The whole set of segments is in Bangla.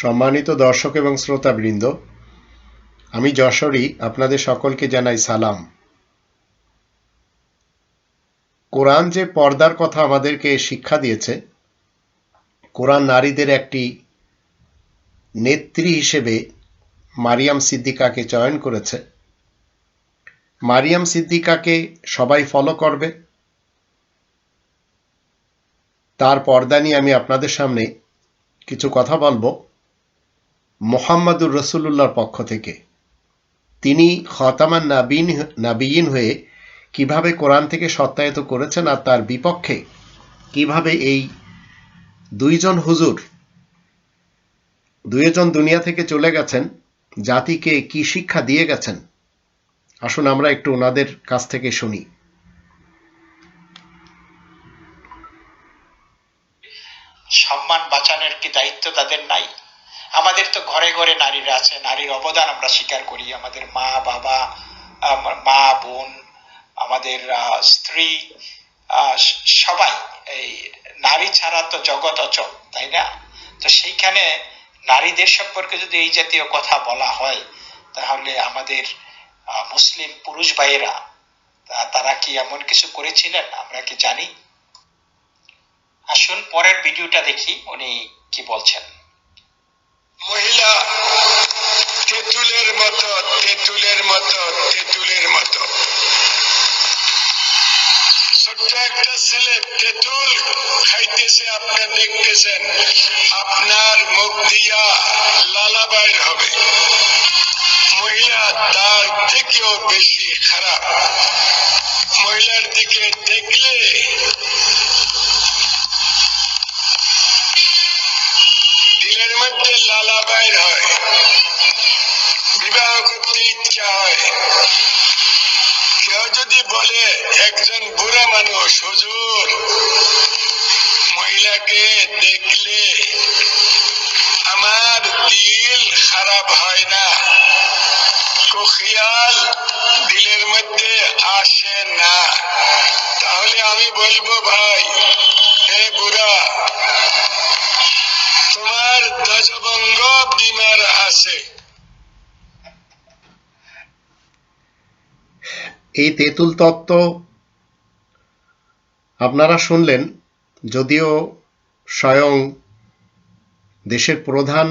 সম্মানিত দর্শক এবং শ্রোতাবৃন্দ, আমি যশোরী আপনাদের সকলকে জানাই সালাম। কোরআন যে পর্দার কথা আমাদেরকে শিক্ষা দিয়েছে, কোরআন নারীদের একটি নেত্রী হিসেবে মারিয়াম সিদ্দিকাকে চয়ন করেছে। মারিয়াম সিদ্দিকাকে সবাই ফলো করবে। তার পর্দা নিয়ে আমি আপনাদের সামনে কিছু কথা বলব। মোহাম্মদুর রসুল্লাহর পক্ষ থেকে। তিনি খতামান নাবিন নাবিয়িন হয়ে কীভাবে কোরআন থেকে সত্যায়িত করেছেন আর তার বিপক্ষে কীভাবে এই দুইজন হুজুর, দুইজন দুনিয়া থেকে চলে গেছেন, জাতিকে কি শিক্ষা দিয়ে গেছেন, আসুন আমরা একটু ওনাদের কাছ থেকে শুনি। সম্মান বাঁচানোর কি দায়িত্ব তাদের নাই? আমাদের তো ঘরে ঘরে নারীরা আছে, নারীর অবদান আমরা স্বীকার করি। আমাদের মা, বাবা মা, বোন, আমাদের স্ত্রী সবাই এই নারী ছাড়া তো জগৎ অচল, তাই না? তো সেইখানে নারীদের সম্পর্কে যদি এই জাতীয় কথা বলা হয়, তাহলে আমাদের মুসলিম পুরুষ ভাইয়েরা তারা কি এমন কিছু করেছিলেন? আমরা কি জানি? আসুন পরের ভিডিওটা দেখি উনি কি বলছেন। মহিলা, তেঁতুলের মতো তেঁতুলের মতো তেঁতুলের মতো। ছোট্ট একটা ছেলে, তেঁতুল খাইতেছে, আপনি দেখতেছেন। আপনার খেয়াল দিলের মধ্যে আসে না। তাহলে আমি বলব, ভাই, হে বুড়া, তোমার দশভঙ্গ বিমার আছে এই তেঁতুল তত্ত্ব আপনারা শুনলেন, যদিও স্বয়ং দেশের প্রধান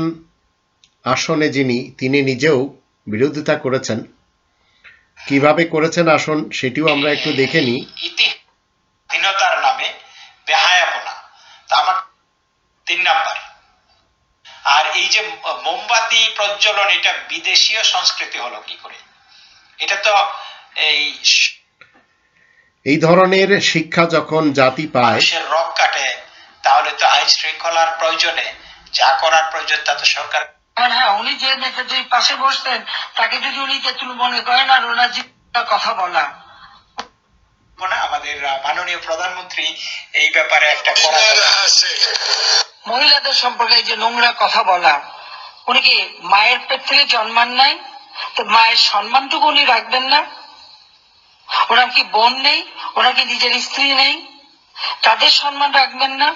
আসনে যিনি, তিনি নিজেও বিরোধিতা করেছেন। কীভাবে করেছেন আসুন সেটিও আমরা একটু দেখে নিই। ইতিহীনতার নামে বেহায়াপনা তা আমার তিন নাম্বার। আর এই যে মোমবাতি প্রজ্বলন এটা বিদেশীয় সংস্কৃতি হলো কি করে? এটা তো এই এই ধরনের শিক্ষা যখন জাতি পায় রক কাটে তাহলে তো আইন শৃঙ্খলার প্রয়োজনে যা করার প্রয়োজন তা তো সরকার হ্যাঁ হ্যাঁ উনি যে নেতাজির পাশে বসতেন তাকে যদি উনি তেঁতুল মনে করেন আর ওনার যে কথা বলা। আমাদের মাননীয় প্রধানমন্ত্রী এই ব্যাপারে একটা মহিলাদের সম্পর্কে যে নোংরা কথা বলা উনি কি মায়ের পেট থেকে জন্মান নাই? তো মায়ের সম্মানটুকু উনি রাখবেন না? ওনার কি বোন নেই? ওনার কি নিজের স্ত্রী নেই? তাদের সম্মান রাখবেন না?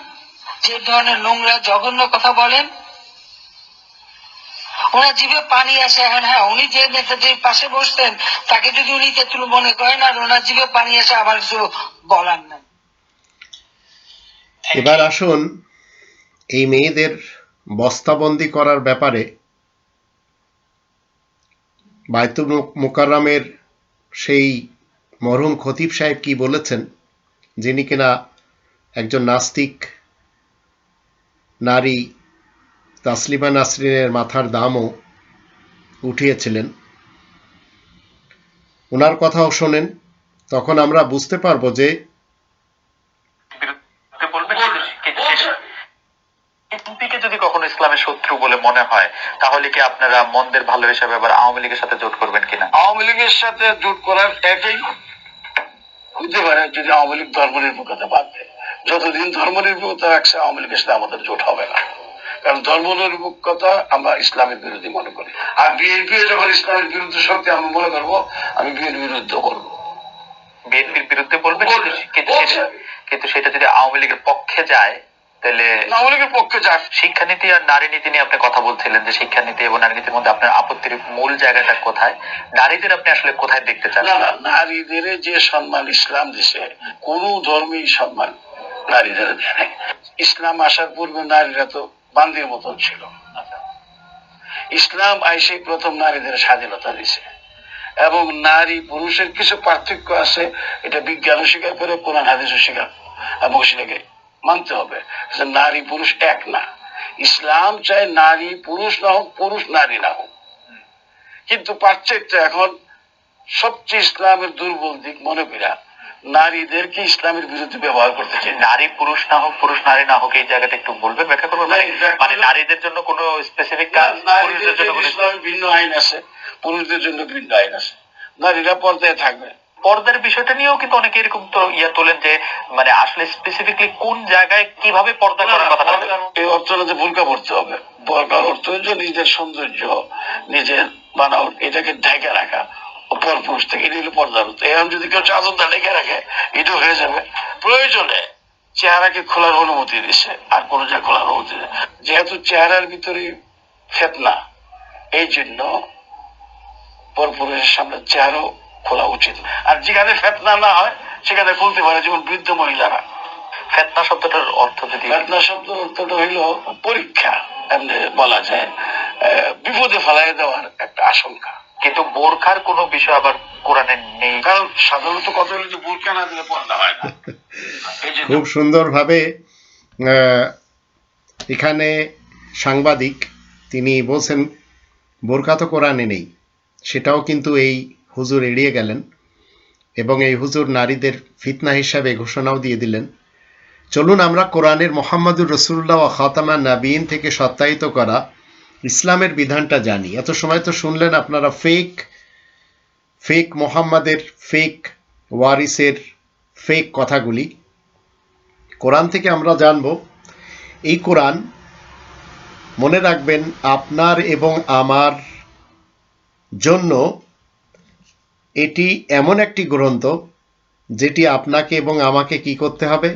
যে ধরনের নোংরা জঘন্য কথা বলেন ওনার জিভে পানি আসে। এখন হ্যাঁ উনি যে নেতাজির পাশে বসতেন, তাকে যদি উনি তেঁতুল মনে করেন, আর ওনার জিভে পানি আসে, আবার কিছু বলার নাই। এবার আসুন এই মেয়েদের বস্তাবন্দি করার ব্যাপারে বায়তুল মুকাররমের সেই মরহুম খতিব সাহেব কি বলেছেন? যিনি কিনা একজন নাস্তিক, নারী তাসলিমা নাসরিনের মাথার দামও উঠিয়েছিলেন। ওনার কথাও শোনেন তখন আমরা বুঝতে পারব যে যদি কখনো ইসলামের শত্রু বলে মনে হয় তাহলে কি আপনারা মন্দের ভালো হিসাবে আবার আওয়ামী লীগের সাথে জোট করবেন কিনা? আওয়ামী লীগের সাথে জোট করার একই হতে পারে যদি আওয়ামী লীগ ধর্মনিরপেক্ষতা বাদ দেয়। যতদিন ধর্মনিরপেক্ষতা রাখছে আওয়ামী লীগের সাথে আমাদের জোট হবে না। কারণ ধর্মনিরপেক্ষতা আমরা ইসলামের বিরোধী মনে করি। আর বিএনপি যখন ইসলামের বিরুদ্ধে শক্তি আমি মনে করব আমি বিএনপির বিরুদ্ধে করব বিএনপির বিরুদ্ধে বলবেন? কিন্তু সেটা যদি আওয়ামী লীগের পক্ষে যায় তাহলে আওয়ামী লীগের পক্ষে যাক শিক্ষানীতি আর নারী নীতি নিয়ে আপনি কথা বলছিলেন যে শিক্ষানীতি এবং নারী নীতির মধ্যে আপনার আপত্তির মূল জায়গাটা কোথায়? নারীদের আপনি আসলে কোথায় দেখতে চান? না না নারীদের যে সম্মান ইসলাম দিছে কোন ধর্মেই সম্মান নারীদের দেয় ইসলাম আসার পূর্বে নারীরা তো বান্দির মতন ছিল। ইসলাম আইসে প্রথম নারীদের স্বাধীনতা দিছে। এবং নারী পুরুষের কিছু পার্থক্য আছে, এটা বিজ্ঞানও স্বীকার করে, কোরআন হাদিসও স্বীকার এবং সেটাকে মানতে হবে নারী পুরুষ এক না। ইসলাম চায় নারী পুরুষ না হোক, পুরুষ নারী না হোক। কিন্তু পাশ্চাত্য এখন সবচেয়ে ইসলামের দুর্বল দিক মনে করা নারীদেরকে ইসলামের বিরুদ্ধে ব্যবহার করতে চায় নারী পুরুষ না হোক পুরুষ নারী না হোক এই জায়গাটা একটু বলবেন ব্যাখ্যা করবেন? মানে- নারীদের জন্য কোনো স্পেসিফিক কাজ পুরুষদের জন্য ভিন্ন আইন আছে পুরুষদের জন্য ভিন্ন আইন আছে। নারীরা পর্দায় থাকবে। পর্দার বিষয়টা নিয়েও কিন্তু অনেকে এরকম তো ইয়া তোলেন যে মানে আসলে স্পেসিফিকলি কোন জায়গায় কীভাবে পর্দা করার বলেন? এই অর্থনীতি ভূমিকা পড়তে হবে। বরকার অর্থ নিজের সৌন্দর্য নিজের বানাওট এটাকে ঢেকে রাখা। পুরুষ থেকে এখন যদি কেউ চাদরটা রাখে এটা হয়ে যাবে। প্রয়োজনে চেহারাকে খোলার অনুমতি দিছে আর কোনো যা খোলার অনুমতি যেহেতু চেহারার ভিতরে ফেতনা এই জন্য পরপুরুষের সামনে চেহারাও খোলা উচিত। আর যেখানে ফেতনা না হয় সেখানে খুলতে পারে যেমন বৃদ্ধ মহিলারা। ফেতনা শব্দটার অর্থ যদি ফেতনা শব্দ অর্থটা হইল পরীক্ষা এমনি বলা যায়। বিপদে ফেলাই দেওয়ার একটা আশঙ্কা। কিন্তু বোরখার কোনো বিষয় আবার কোরআনে নেই। কারণ সাধারণত কত হলো যে বোরকা না দিলে পর্দা হয় না। খুব সুন্দরভাবে এখানে সাংবাদিক তিনি বলছেন বোরখা তো কোরআনে নেই। সেটাও কিন্তু এই হুজুর এড়িয়ে গেলেন এবং এই হুজুর নারীদের ফিতনা হিসাবে ঘোষণাও দিয়ে দিলেন। চলুন আমরা কোরআনের মোহাম্মদুর রসুল্লাহ ও খাতামা নাবিন থেকে সত্যায়িত করা ইসলামের বিধানটা জানি। এত সময় তো শুনলেন আপনারা ফেক ফেক মোহাম্মদের ফেক ওয়ারিসের ফেক কথাগুলি। কোরআন থেকে আমরা জানব, এই কোরআন মনে রাখবেন আপনার এবং আমার জন্য এটি এমন একটি গ্রন্থ যেটি আপনাকে এবং আমাকে কি করতে হবে?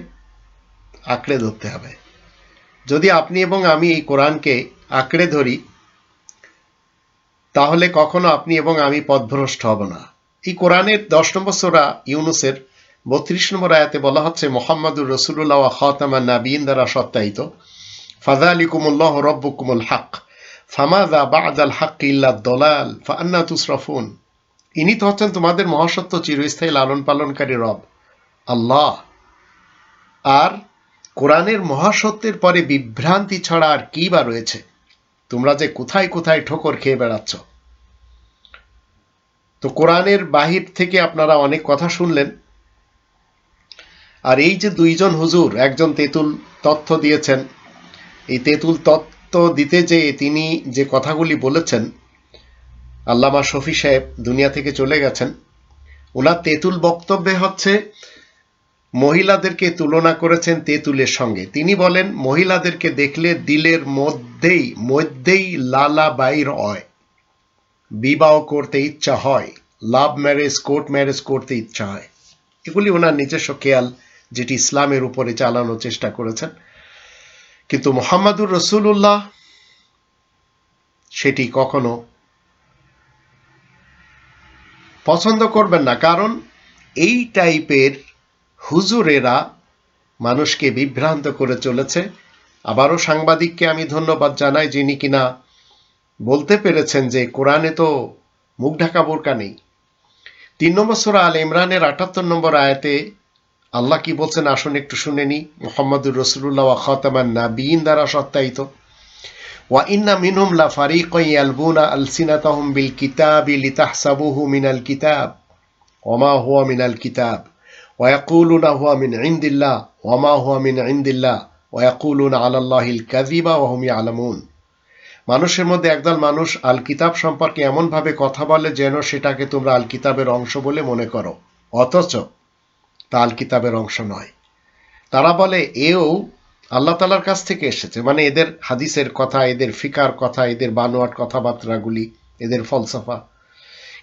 আঁকড়ে ধরতে হবে। যদি আপনি এবং আমি এই কোরআনকে আঁকড়ে ধরি, তাহলে কখনো আপনি এবং আমি পথভ্রষ্ট হব না। এই কোরআনের দশ নম্বর সোরা ইউনুসের বত্রিশ নম্বর আয়াতে বলা হচ্ছে, মোহাম্মদুর রসুল্লাহ খাতামা নাবিন দ্বারা সত্যায়িত ফাজা ফাদালিকুমুল্লাহ রব্বুকুমুল হক ফামাদা বাদাল হক ইল্লা দলাল ফান্না তুসরাফুন ইনি তো হচ্ছেন তোমাদের মহাসত্য চিরস্থায়ী লালন পালনকারী রব, আল্লাহ। আর কোরআনের মহাসত্যের পরে বিভ্রান্তি ছাড়া আর কি বা রয়েছে? তোমরা যে কোথায় কোথায় ঠোকর খেয়ে বেড়াচ্ছ। তো কোরআনের বাহির থেকে আপনারা অনেক কথা শুনলেন। আর এই যে দুইজন হুজুর, একজন তেঁতুল তথ্য দিয়েছেন, এই তেঁতুল তত্ত্ব দিতে যে তিনি যে কথাগুলি বলেছেন, আল্লামা শফি সাহেব দুনিয়া থেকে চলে গেছেন, ওনার তেঁতুল বক্তব্যে হচ্ছে মহিলাদেরকে তুলনা করেছেন তেঁতুলের সঙ্গে। তিনি বলেন, মহিলাদেরকে দেখলে দিলের মধ্যেই মধ্যেই লালা বাইর হয়। বিবাহ করতে ইচ্ছা হয়, লাভ ম্যারেজ, কোর্ট ম্যারেজ করতে ইচ্ছা হয়। এগুলি ওনার নিজস্ব খেয়াল, যেটি ইসলামের উপরে চালানোর চেষ্টা করেছেন। কিন্তু মোহাম্মদুর রসুল্লাহ সেটি কখনো পছন্দ করবেন না। কারণ এই টাইপের হুজুরেরা মানুষকে বিভ্রান্ত করে চলেছে। আবারও সাংবাদিককে আমি ধন্যবাদ জানাই যিনি কিনা বলতে পেরেছেন যে কোরআনে তো মুখ ঢাকা বোরকা নেই। তিন নম্বর সোরা আল ইমরানের আটাত্তর নম্বর আয়াতে আল্লাহ কি বলছেন আসুন একটু শুনে নি। মোহাম্মদুর রসুল্লাহ খতামান নাবিন দ্বারা সত্যায়িত। ওয়া ইন্না মিনহুম লা ফারিকান ইয়ালবুনা আলসিনাতাহুম বিল কিতাবি লিতাহসাবুহু মিনাল কিতাব। ওমা হুয়া মিনাল কিতাব। ওয়াকুলুনা হুয়া মিন ইন্দিল্লা ওয়ামা হুয়া মিন ইন্দিল্লা ওয়াকুলুন আলাল্লাহিল কাজিবা ওহমি আলামুন মানুষের মধ্যে একদল মানুষ আল কিতাব সম্পর্কে এমনভাবে কথা বলে যেন সেটাকে তোমরা আল কিতাবের অংশ বলে মনে করো। অথচ তা আল কিতাবের অংশ নয়। তারা বলে, এও আল্লাহ তালার কাছ থেকে এসেছে। মানে এদের হাদিসের কথা, এদের ফিকার কথা, এদের বানোয়াট কথাবার্তাগুলি, এদের ফলসফা।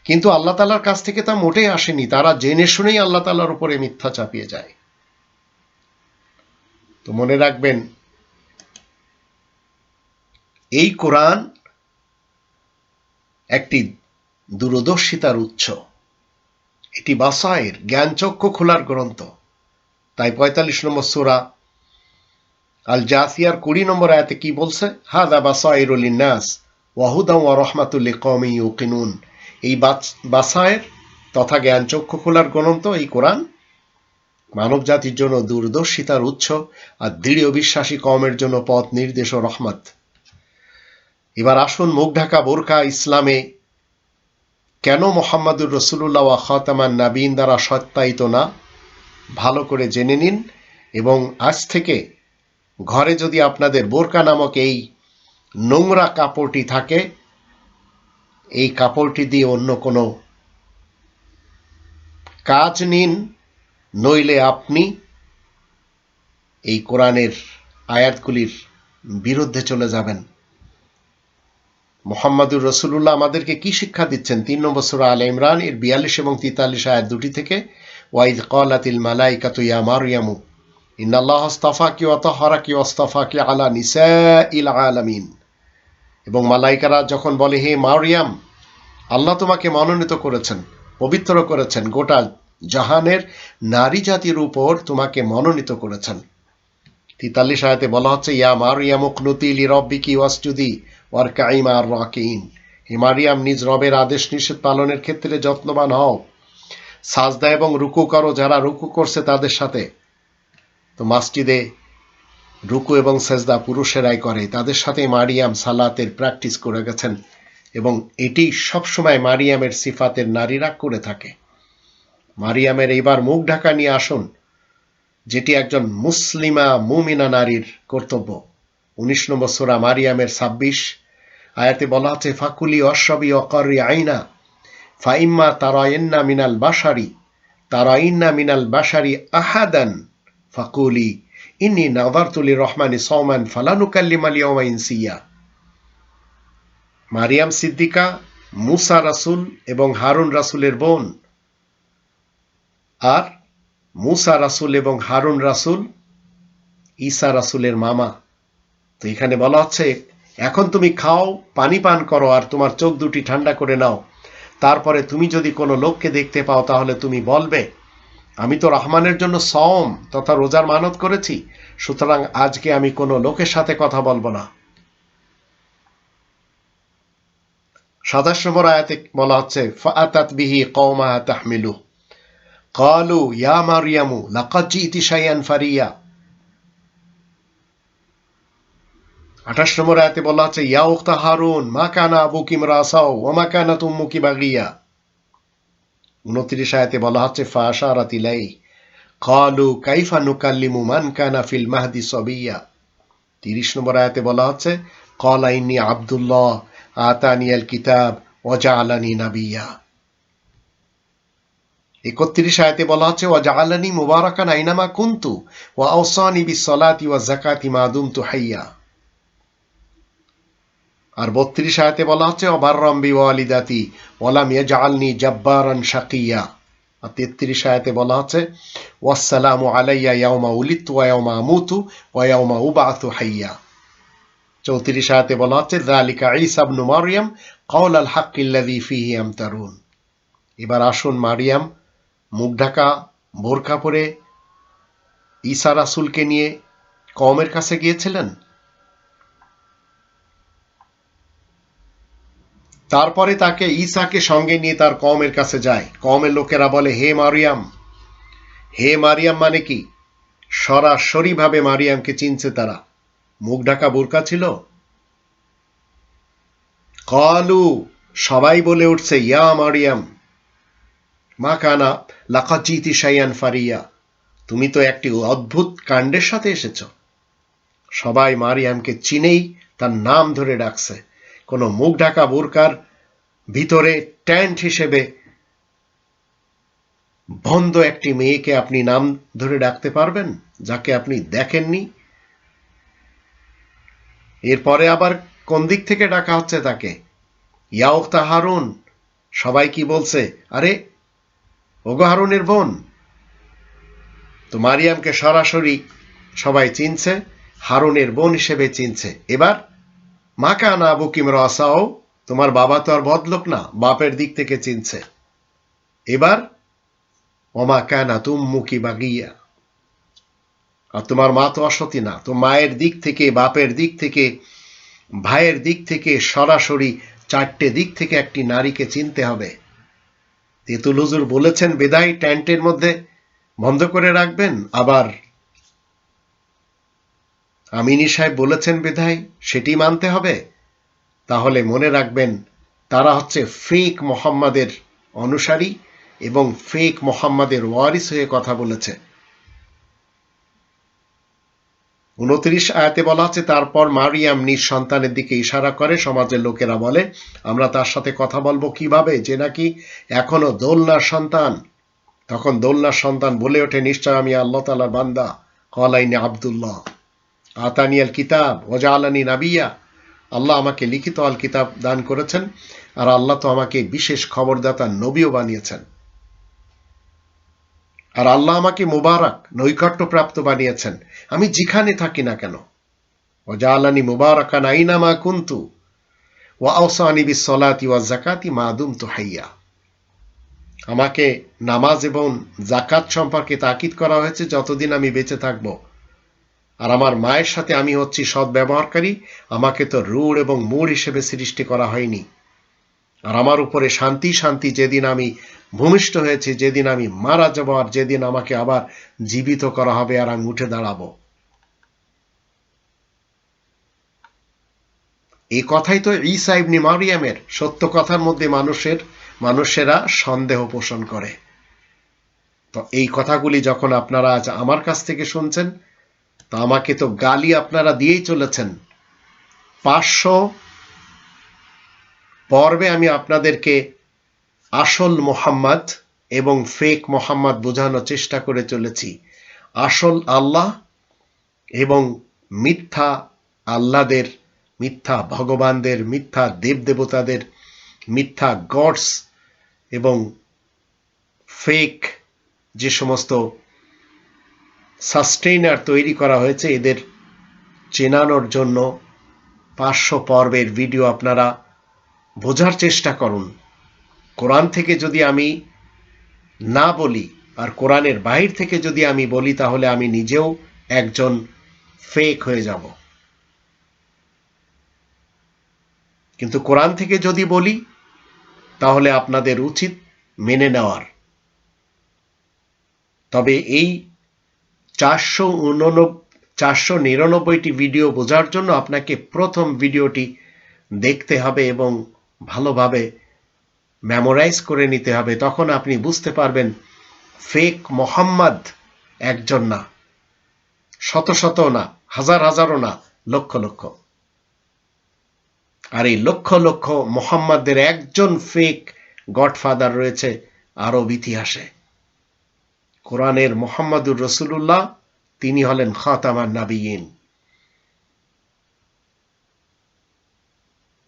কিন্তু আল্লাহ তালার কাছ থেকে তা মোটেই আসেনি। তারা জেনে শুনেই আল্লাহ তালার উপরে মিথ্যা চাপিয়ে যায়। তো মনে রাখবেন, এই কোরআন একটি দূরদর্শিতার উৎস। এটি বাসায়ের জ্ঞানচক্ষু খোলার গ্রন্থ। তাই পঁয়তাল্লিশ নম্বর সুরা আল জাসিয়ার কুড়ি নম্বর আয়াতে কি বলছে? হাদা বাসাইরুল নাস ওয়াহুদা ওয়া রহমাতুল্লি কমি ইউকিনুন। এই বাস- বাসায়ের তথা জ্ঞানচক্ষু খোলার গ্রন্থ, এই কোরআন মানব জাতির জন্য দূরদর্শিতার উৎস আর দৃঢ় বিশ্বাসী কমের জন্য পথ নির্দেশ ও রহমত। এবার আসুন মুখ ঢাকা বোরকা ইসলামে কেন মোহাম্মদুর রসুল্লাহ খাতামান নাবিন দ্বারা সত্যায়িত না? ভালো করে জেনে নিন এবং আজ থেকে ঘরে যদি আপনাদের বোরকা নামক এই নোংরা কাপড়টি থাকে এই কাপড়টি দিয়ে অন্য কোনো কাজ নিন, নইলে আপনি এই কোরআনের আয়াতগুলির বিরুদ্ধে চলে যাবেন। মোহাম্মদুর রসুল্লাহ আমাদেরকে কি শিক্ষা দিচ্ছেন? তিন নম্বর সুরা আল ইমরান, এর বিয়াল্লিশ এবং তেতাল্লিশ আয়াত দুটি থেকে, ওয়াইদ কলাতিল মালাইকাতু ইয়া মারিয়ামু ইন্নাল্লাহ আস্তাফাকি ওয়া তাহরাকি ওয়াস্তাফাকি আলা নিসা ইল আলামিন। এবং মালাইকারা যখন বলে, হে মারিয়াম, আল্লাহ তোমাকে মনোনীত করেছেন, পবিত্র করেছেন, গোটা জাহানের নারী জাতির উপর তোমাকে মনোনীত করেছেন। তিতাল্লিশ আয়াতে বলা হচ্ছে, ইয়া মারিয়াম উকনুতি লি রব্বিকি ওয়াসজুদি ওয়ার কাইমা আর রাকিন হে মারিয়াম, নিজ রবের আদেশ নিষেধ পালনের ক্ষেত্রে যত্নবান হও। সাজদা এবং রুকু করো, যারা রুকু করছে তাদের সাথে। তো মাসজিদে রুকু এবং সেজদা পুরুষেরাই করে। তাদের সাথে মারিয়াম সালাতের প্র্যাকটিস করে গেছেন এবং এটি সবসময় মারিয়ামের সিফাতের নারীরা করে থাকে। মারিয়ামের এইবার মুখ ঢাকা নিয়ে আসুন, যেটি একজন মুসলিমা মুমিনা নারীর কর্তব্য। উনিশ নম্বর সোরা মারিয়ামের ছাব্বিশ আয়াতে বলা আছে, ফাকুলি অশ্ববি অকরি আইনা, ফাইম্মা তারাইন্না মিনাল বাসারি তারাইন্না মিনাল বাসারি আহাদান ফাকুলি ইন্নি নাদারতুলি রহমানি সৌমান ফালানুকাল্লিম আলিয়ামা ইনসিয়া। মারিয়াম সিদ্দিকা, মুসা রাসুল এবং হারুন রাসুলের বোন। আর মুসা রাসুল এবং হারুন রাসুল, ঈসা রাসুলের মামা। তো এখানে বলা হচ্ছে, এখন তুমি খাও, পানি পান করো আর তোমার চোখ দুটি ঠান্ডা করে নাও। তারপরে তুমি যদি কোনো লোককে দেখতে পাও তাহলে তুমি বলবে, আমি তো রহমানের জন্য সম তথা রোজার মানত করেছি সুতরাং আজকে আমি কোনো লোকের সাথে কথা বলব না। সাতাশ নম্বর আয়াতে বলা হচ্ছে, ফাআতাত বিহি কওমাহা তাহমিলু। ক্বালু ইয়া মারিয়ামু, লাকাদ শাইআন ফারিয়া। আঠাশ নম্বর আয়াতে বলা হচ্ছে, ইয়া উক্তা হারুন, মা কানা আবুকি রাসাও ও মা কানা তুম্মুকি বাগিয়া। উনত্রিশ আয়াতে বলা হচ্ছে ফাশারাত ইলাই ক্বালু কাইফা নুকাল্লিমু মান কানা ফিল মাহদি সবিয়া। তিরিশ নম্বর আয়াতে বলা হচ্ছে ক্বালা ইন্নী আব্দুল্লাহ আতানি আল কিতাব ওয়াজআলানি নাবিয়া। একত্রিশ আয়াতে বলা হচ্ছে ওয়াজআলানি মুবারাকান আইনামা কুনতু ওয়া আওসানি বিসসালাতি ওয়া যাকাতি মা দুমতু হাইয়া। আর বত্রিশ আয়াতে বলা হচ্ছে, অবাররম বিওয়ালিদাতি ওয়ালাম ইয়াজআলনি জাব্বারান শাকিয়া। তেত্রিশ আয়াতে বলা হচ্ছে ওয়াসসালামু আলাইয়া ইয়াউমা উলিদতু ওয়া ইয়াউমা আমুতু ওয়া ইয়াউমা হাইয়া। চৌত্রিশ আয়াতে বলা হচ্ছে যালিকা ঈসা ইবনু মারইয়াম কাওল আল হাক্কি আল্লাযী ফীহি আমতারুন। এবার আসুন মারিয়াম, মুখ ঢাকা বোরকা পরে ঈসা রাসূলকে নিয়ে কওমের কাছে গিয়েছিলেন? তারপরে তাকে ঈসাকে সঙ্গে নিয়ে তার কমের কাছে যায়। কমের লোকেরা বলে, হে মারিয়াম। হে মারিয়াম মানে কি? সরাসরিভাবে মারিয়ামকে চিনছে তারা। মুখ ঢাকা বোরকা ছিল? কলু, সবাই বলে উঠছে, ইয়া মারিয়াম। মা কানা লাকাজিতি সাইয়ান ফারিয়া। তুমি তো একটি অদ্ভুত কাণ্ডের সাথে এসেছ। সবাই মারিয়ামকে চিনেই তার নাম ধরে ডাকছে। কোনো মুখ ঢাকা বোরকার ভিতরে ট্যান্ট হিসেবে বন্ধ একটি মেয়েকে আপনি নাম ধরে ডাকতে পারবেন, যাকে আপনি দেখেননি? এরপরে আবার কোন দিক থেকে ডাকা হচ্ছে তাকে? ইয়াউক্তা হারুন, সবাই কি বলছে? আরে, ওগো হারুনের বোন। তো মারিয়ামকে সরাসরি সবাই চিনছে, হারুনের বোন হিসেবে চিনছে। এবার মা কানা আবু কিম রসাও, তোমার বাবা তো আর বদলোক না, বাপের দিক থেকে চিনছে। এবার, ওমা কানা তুম মুখি বাগিয়া। আর তোমার মা তো অসতী না, তো মায়ের দিক থেকে, বাপের দিক থেকে, ভাইয়ের দিক থেকে সরাসরি চারটে দিক থেকে একটি নারীকে চিনতে হবে। তেতুল হুজুর বলেছেন বেদাই ট্যান্টের মধ্যে বন্ধ করে রাখবেন, আবার আমিনী সাহেব বলেছেন বিধায় সেটি মানতে হবে। তাহলে মনে রাখবেন, তারা হচ্ছে ফেক মোহাম্মদের অনুসারী এবং ফেক মোহাম্মদের ওয়ারিস হয়ে কথা বলেছে। উনত্রিশ আয়াতে বলা আছে, তারপর মারিয়াম নিজ সন্তানের দিকে ইশারা করে, সমাজের লোকেরা বলে, আমরা তার সাথে কথা বলব কীভাবে? যে নাকি এখনও দোলনার সন্তান। তখন দোলনার সন্তান বলে ওঠে, নিশ্চয় আমি আল্লাহ তালার বান্দা, কলাইনে আবদুল্লাহ। আতানিয়াল কিতাব ওজালানি নাবিয়া। আল্লাহ আমাকে লিখিত আল কিতাব দান করেছেন, আর আল্লাহ তো আমাকে বিশেষ খবরদাতা, নবীও বানিয়েছেন। আর আল্লাহ আমাকে মুবারক নৈকট্যপ্রাপ্ত বানিয়েছেন। আমি যেখানে থাকি না কেন। ওজালানি মুবারকান আইনামা কুন্তু আমাকে নামাজ এবং জাকাত সম্পর্কে তাকিদ করা হয়েছে যতদিন আমি বেঁচে থাকব। আর আমার মায়ের সাথে আমি হচ্ছি সৎ ব্যবহারকারী আমাকে তো রূঢ় এবং মূঢ় হিসেবে সৃষ্টি করা হয়নি। আর আমার উপরে শান্তি শান্তি যেদিন আমি ভূমিষ্ঠ হয়েছি, যেদিন আমি মারা যাব, আর যেদিন আমাকে আবার জীবিত করা হবে, আর আমি উঠে দাঁড়াবো। এই কথাই তো ঈসা ইবনি মারিয়ামের সত্য কথার মধ্যে মানুষের, মানুষেরা সন্দেহ পোষণ করে। তো এই কথাগুলি যখন আপনারা আজ আমার কাছ থেকে শুনছেন তা আমাকে তো গালি আপনারা দিয়েই চলেছেন। পাঁচশো পর্বে আমি আপনাদেরকে আসল মোহাম্মদ এবং ফেক মোহাম্মদ বোঝানোর চেষ্টা করে চলেছি। আসল আল্লাহ এবং মিথ্যা আল্লাদের, মিথ্যা ভগবানদের, মিথ্যা দেবদেবতাদের, মিথ্যা গডস এবং ফেক যে সমস্ত সাস্টেইনার তৈরি করা হয়েছে। এদের চেনানোর জন্য পাঁচশো পর্বের ভিডিও আপনারা বোঝার চেষ্টা করুন। কোরআন থেকে যদি আমি না বলি আর কোরআনের বাহির থেকে যদি আমি বলি, তাহলে আমি নিজেও একজন ফেক হয়ে যাব। কিন্তু কোরআন থেকে যদি বলি, তাহলে আপনাদের উচিত মেনে নেওয়ার। তবে এই চারশো চারশো নিরানব্বইটি ভিডিও বোঝার জন্য আপনাকে প্রথম ভিডিওটি দেখতে হবে এবং ভালোভাবে মেমোরাইজ করে নিতে হবে। তখন আপনি বুঝতে পারবেন ফেক মোহাম্মদ একজন না। শত শত না, হাজার হাজারও না, লক্ষ লক্ষ। আর এই লক্ষ লক্ষ মোহাম্মদদের একজন ফেক গডফাদার রয়েছে আরব ইতিহাসে। কোরআনের মোহাম্মদুর রসুল্লাহ তিনি হলেন খাতামার নাবিয়িন।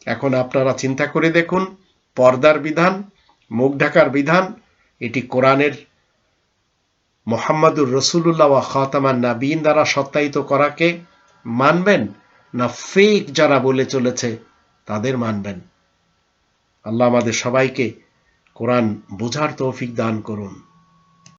এখন আপনারা চিন্তা করে দেখুন, পর্দার বিধান, মুখ ঢাকার বিধান, এটি কোরআনের মোহাম্মদুর রসুল্লাহ ওয়া খাতামান নাবিন দ্বারা সত্যায়িত করাকে মানবেন না ফেক যারা বলে চলেছে, তাদের মানবেন। আল্লাহ আমাদের সবাইকে কোরআন বোঝার তৌফিক দান করুন।